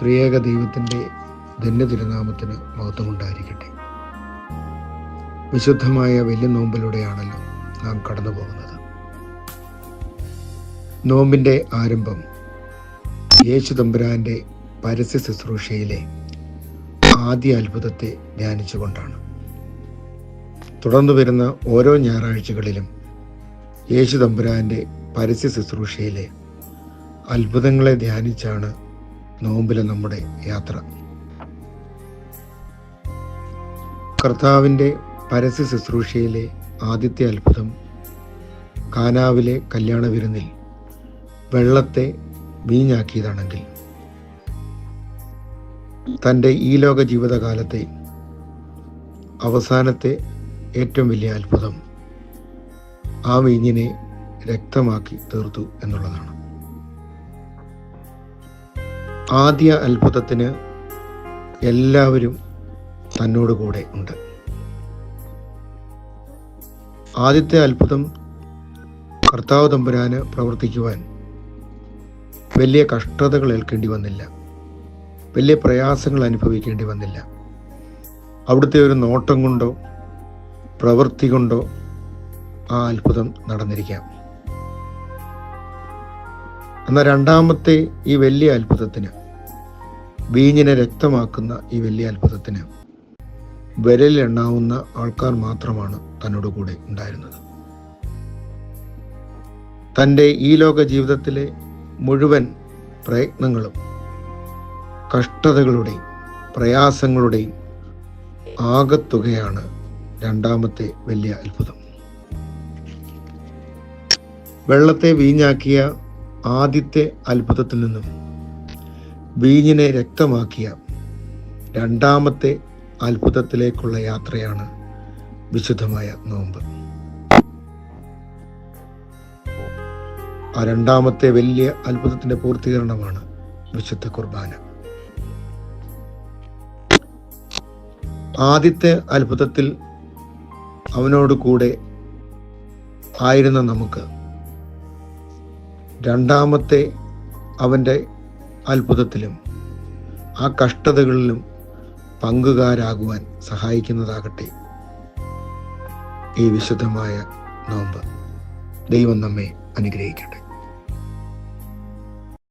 ത്രിയേക ദൈവത്തിന്റെ ധന്യ തിരുനാമത്തിന് മഹത്വമുണ്ടായിരിക്കട്ടെ. വിശുദ്ധമായ വലിയ നോമ്പിലൂടെയാണല്ലോ നാം കടന്നു പോകുന്നത് നോമ്പിന്റെ ആരംഭം യേശു തമ്പുരാന്റെ പരസ്യ ശുശ്രൂഷയിലെ ആദ്യ അത്ഭുതത്തെ ധ്യാനിച്ചുകൊണ്ടാണ്. തുടർന്നു വരുന്ന ഓരോ ഞായറാഴ്ചകളിലും യേശു തമ്പുരാന്റെ പരസ്യ ശുശ്രൂഷയിലെ അത്ഭുതങ്ങളെ ധ്യാനിച്ചാണ് നോമ്പിലെ നമ്മുടെ യാത്ര. കർത്താവിന്റെ പരസ്യ ശുശ്രൂഷയിലെ ആദ്യത്തെ അത്ഭുതം കാനാവിലെ കല്യാണ വിരുന്നിൽ വെള്ളത്തെ വീഞ്ഞാക്കിയതാണെങ്കിൽ. തന്റെ ഈ ലോക ജീവിതകാലത്തെ അവസാനത്തെ ഏറ്റവും വലിയ അത്ഭുതം ആ വീഞ്ഞിനെ രക്തമാക്കി തീർത്തു എന്നുള്ളതാണ്. ആദ്യ അത്ഭുതത്തിന് എല്ലാവരും തന്നോട് കൂടെ ഉണ്ട്. ആദ്യത്തെ അത്ഭുതം കർത്താവ് തമ്പുരാന് പ്രവർത്തിക്കുവാൻ വലിയ കഷ്ടതകൾ ഏൽക്കേണ്ടി വന്നില്ല. വലിയ പ്രയാസങ്ങൾ അനുഭവിക്കേണ്ടി വന്നില്ല. അവിടുത്തെ ഒരു നോട്ടം കൊണ്ടോ പ്രവൃത്തി കൊണ്ടോ ആ അത്ഭുതം നടന്നിരിക്കാം. എന്നാൽ രണ്ടാമത്തെ ഈ വലിയ അത്ഭുതത്തിന് വീഞ്ഞിനെ രക്തമാക്കുന്ന ഈ വലിയ അത്ഭുതത്തിന് വിരലിലെണ്ണാവുന്ന ആൾക്കാർ മാത്രമാണ് തന്നോട് കൂടെ ഉണ്ടായിരുന്നത്. തന്റെ ഈ ലോക ജീവിതത്തിലെ മുഴുവൻ പ്രയത്നങ്ങളും കഷ്ടതകളുടെയും പ്രയാസങ്ങളുടെയും ആകത്തുകയാണ് രണ്ടാമത്തെ വലിയ അത്ഭുതം. വെള്ളത്തെ വീഞ്ഞാക്കിയ ആദ്യത്തെ അത്ഭുതത്തിൽ നിന്നും വീഞ്ഞിനെ രക്തമാക്കിയ രണ്ടാമത്തെ അത്ഭുതത്തിലേക്കുള്ള യാത്രയാണ് വിശുദ്ധമായ നോമ്പ്. ആ രണ്ടാമത്തെ വലിയ അത്ഭുതത്തിന്റെ പൂർത്തീകരണമാണ് വിശുദ്ധ കുർബാന. ആദ്യത്തെ അത്ഭുതത്തിൽ അവനോട് കൂടെ ആയിരുന്ന നമുക്ക് രണ്ടാമത്തെ അവന്റെ അത്ഭുതത്തിലും ആ കഷ്ടതകളിലും പങ്കുകാരാകുവാൻ സഹായിക്കുന്നതാകട്ടെ ഈ വിശുദ്ധമായ നോമ്പ്. ദൈവം നമ്മെ അനുഗ്രഹിക്കട്ടെ.